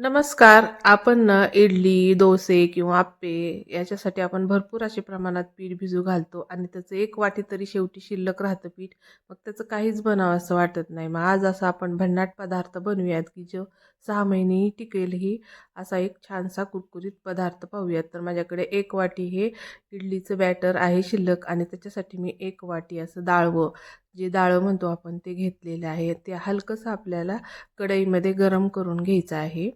नमस्कार. आपण ना इडली डोसे किंवा आप्पे याच्यासाठी आपण भरपूर असे प्रमाणात पीठ भिजू घालतो आणि त्याचं एक वाटी तरी शेवटी शिल्लक राहतं पीठ. मग त्याचं काहीच बनावं असं वाटत नाही. मग आज असं आपण भन्नाट पदार्थ बनवूयात की जो सहा महिनेही टिकेल ही असा एक छानसा कुरकुरीत पदार्थ पाहूयात. तर माझ्याकडे एक वाटी हे इडलीचं बॅटर आहे शिल्लक आणि त्याच्यासाठी मी एक वाटी असं डाळवं. जे डाळं म्हणतो आपण ते घेतलेलं आहे ते हलकंसं आपल्याला कढईमध्ये गरम करून घ्यायचं आहे.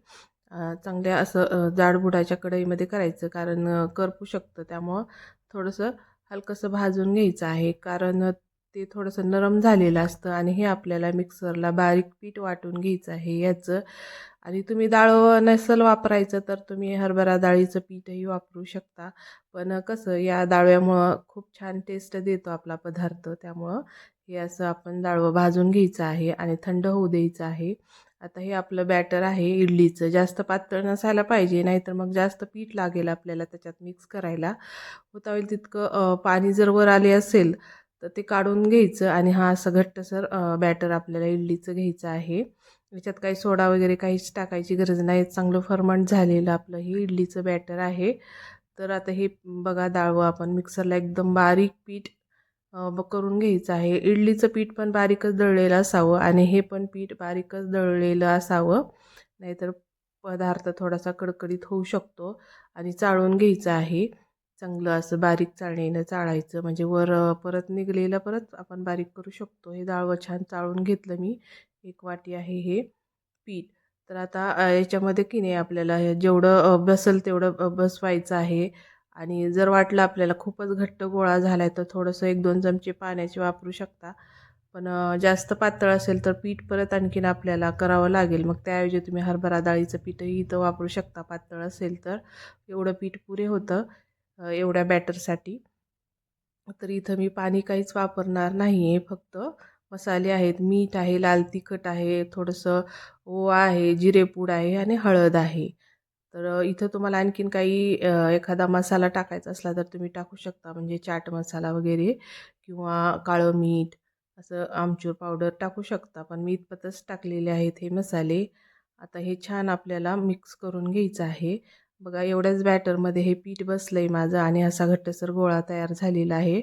चांगल्या असं जाडबुडाच्या कढईमध्ये करायचं कारण करपू शकतं त्यामुळं थोडंसं हलकंसं भाजून घ्यायचं आहे. कारण ते थोडंसं नरम झालेलं असतं आणि हे आपल्याला मिक्सरला बारीक पीठ वाटून घ्यायचं आहे याचं. आणि तुम्ही डाळ नसल वापरायचं तर तुम्ही हरभरा डाळीचं पीठही वापरू शकता. पण कसं या डाळव्यामुळं खूप छान टेस्ट देतो आपला पदार्थ. त्यामुळं हे असं आपण डाळवं भाजून घ्यायचं आहे आणि थंड होऊ द्यायचं आहे. आता हे आपलं बॅटर आहे इडलीचं. जास्त पातळ नसायला पाहिजे नाहीतर मग जास्त पीठ लागेल आपल्याला त्याच्यात मिक्स करायला. होता होईल तितकं पाणी जर वर आले असेल तर ते काढून घ्यायचं आणि हा असं घट्टसर बॅटर आपल्याला इडलीचं घ्यायचं आहे. याच्यात काही सोडा वगैरे काहीच टाकायची गरज नाही. चांगलं फर्मंट झालेलं आपलं हे इडलीचं बॅटर आहे. तर आता हे बघा डाळवं आपण मिक्सरला एकदम बारीक पीठ करून घ्यायचं आहे. इडलीचं पीठ पण बारीकच दळलेलं असावं आणि हे पण पीठ बारीकच दळलेलं असावं. नाहीतर पदार्थ थोडासा कडकडीत होऊ शकतो आणि चाळून घ्यायचं आहे. चांगलं असं बारीक चाळणीनं चाळायचं. म्हणजे वर परत निघलेलं परत आपण बारीक करू शकतो. हे डाळवं छान चाळून घेतलं मी. एक वाटी आहे हे पीठ. तर आता याच्यामध्ये की नाही आपल्याला जेवढं बसेल तेवढं बसवायचं आहे. आणि जर वाटलं आपल्याला खूपच घट्ट गोळा झाला आहे तर थोडंसं एक दोन चमचे पाण्याचे वापरू शकता. पण जास्त पातळ असेल तर पीठ परत आणखीन आपल्याला करावं लागेल. मग त्याऐवजी तुम्ही हरभरा डाळीचं पीठही इथं वापरू शकता पातळ असेल तर. एवढं पीठ पुरे होतं. एवढ्या बॅटरसाठी. तर इथं मी पाणी काहीच वापरणार नाही आहे फक्त मसाले आहेत. मीठ आहे लाल तिखट आहे थोडंसं ओवा आहे जिरेपूड आहे आणि हळद आहे. तर इथं तुम्हाला आणखीन काही एखादा मसाला टाकायचा असला तर तुम्ही टाकू शकता. म्हणजे चाट मसाला वगैरे किंवा काळं मीठ असं आमचूर पावडर टाकू शकता. पण मी इतपतच टाकलेले आहेत हे मसाले. आता हे छान आपल्याला मिक्स करून घ्यायचं आहे. बघा एवढ्याच बॅटरमध्ये हे पीठ बसलं आहे माझं आणि असा घट्टसर गोळा तयार झालेला आहे.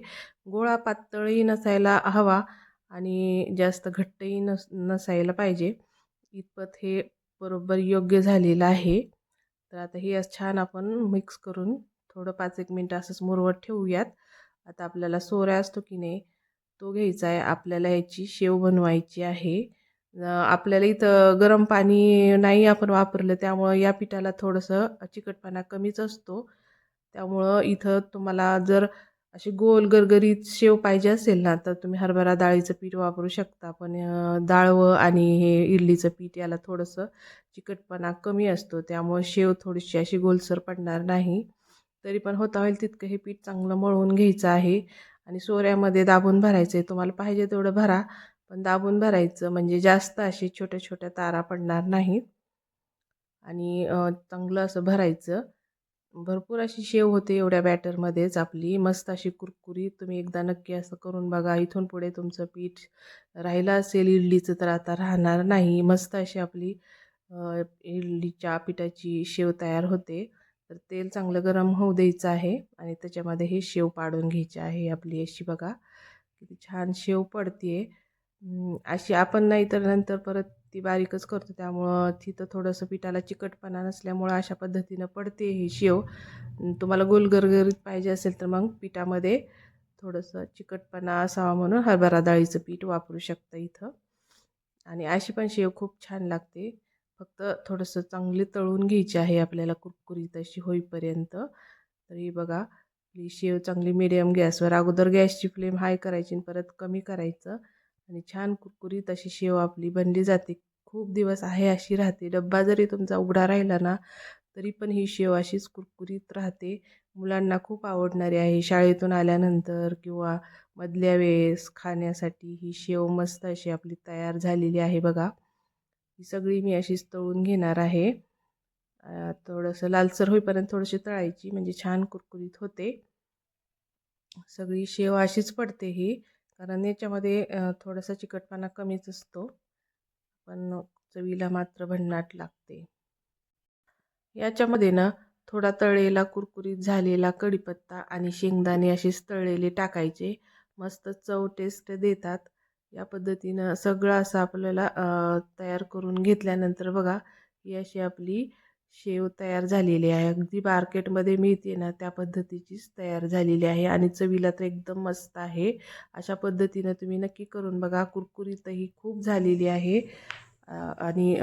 गोळा पातळही नसायला हवा आणि जास्त घट्टही नस नसायला पाहिजे. इतपत हे बरोबर योग्य झालेलं आहे. तर आता हे छान आपण मिक्स करून थोडं पाच एक मिनटं असंच मुरवत ठेवूयात. आता आपल्याला सोऱ्या असतो की नाही तो घ्यायचा आहे. आपल्याला याची शेव बनवायची आहे. आपल्याला इथं गरम पाणी नाही आपण वापरलं त्यामुळं या पिठाला थोडंसं चिकटपणा कमीच असतो. त्यामुळं इथं तुम्हाला जर अशी गोल गरगरीत शेव पाहिजे असेल ना तर तुम्ही हरभरा डाळीचं पीठ वापरू शकता. पण डाळवं आणि हे इडलीचं पीठ याला थोडंसं चिकटपणा कमी असतो. त्यामुळे शेव थोडीशी अशी गोलसर पडणार नाही. तरी पण होता होईल तितकं हे पीठ चांगलं मळून घ्यायचं आहे. आणि सोऱ्यामध्ये दाबून भरायचं आहे तुम्हाला पाहिजे तेवढं भरा. पण दाबून भरायचं म्हणजे जास्त अशी छोट्या छोट्या तारा पडणार नाहीत. आणि चांगलं असं भरायचं. भरपूर अशी शेव होते एवढ्या बॅटरमध्येच आपली. मस्त अशी कुरकुरीत तुम्ही एकदा नक्की असं करून बघा. इथून पुढे तुमचं पीठ राहिलं असेल इडलीचं तर आता राहणार नाही. मस्त अशी आपली इडलीच्या पिठाची शेव तयार होते. तर तेल चांगलं गरम होऊ द्यायचं आहे आणि त्याच्यामध्ये हे शेव पाडून घ्यायची आहे आपली अशी बघा. किती छान शेव पडते अशी आपण नाही तर नंतर परत ती बारीकच करतो. त्यामुळं तिथं थोडंसं पिठाला चिकटपणा नसल्यामुळं अशा पद्धतीनं पडते ही शेव. तुम्हाला गोलगरगरीत पाहिजे असेल तर मग पिठामध्ये थोडंसं चिकटपणा असावा म्हणून हरभरा डाळीचं पीठ वापरू शकता इथं. आणि अशी पण शेव खूप छान लागते. फक्त थोडंसं चांगली तळून घ्यायची आहे आपल्याला कुरकुरीत अशी होईपर्यंत. तरी बघा ही शेव चांगली मिडियम गॅसवर अगोदर गॅसची फ्लेम हाय करायची आणि परत कमी करायचं. आणि छान कुरकुरीत अशी शेव आपली बनली जाते. खूप दिवस आहे अशी राहते. डब्बा जरी तुमचा उघडा राहिला ना तरी पण ही शेव अशीच कुरकुरीत राहते. मुलांना खूप आवडणारी आहे. शाळेतून आल्यानंतर किंवा मधल्या वेळेस खाण्यासाठी ही शेव मस्त अशी आपली तयार झालेली आहे बघा. ही सगळी मी अशीच तळून घेणार आहे. थोडंसं लालसर होईपर्यंत थोडीशी तळायची. म्हणजे छान कुरकुरीत होते. सगळी शेव अशीच पडते ही. कारण याच्यामध्ये थोडासा चिकटपणा कमीच असतो. पण चवीला मात्र भन्नाट लागते. याच्यामध्ये ना थोडा तळलेला कुरकुरीत झालेला कढीपत्ता आणि शेंगदाणे असेच तळलेले टाकायचे. मस्त चव टेस्ट देतात. या पद्धतीनं सगळं असं आपल्याला तयार करून घेतल्यानंतर बघा ही अशी आपली शेव तयार झालेली आहे. अगदी मार्केटमध्ये मिळते ना त्या पद्धतीचीच तयार झालेली आहे आणि चवीला तर एकदम मस्त आहे. अशा पद्धतीनं तुम्ही नक्की करून बघा. कुरकुरीतही खूप झालेली आहे. आणि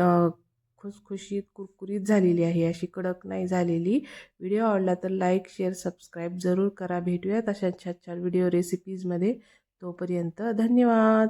खुसखुशीत कुरकुरीत झालेली आहे. अशी कडक नाही झालेली. व्हिडिओ आवडला तर लाईक शेअर सबस्क्राईब जरूर करा. भेटूयात अशा छान छान व्हिडिओ रेसिपीजमध्ये. तोपर्यंत धन्यवाद.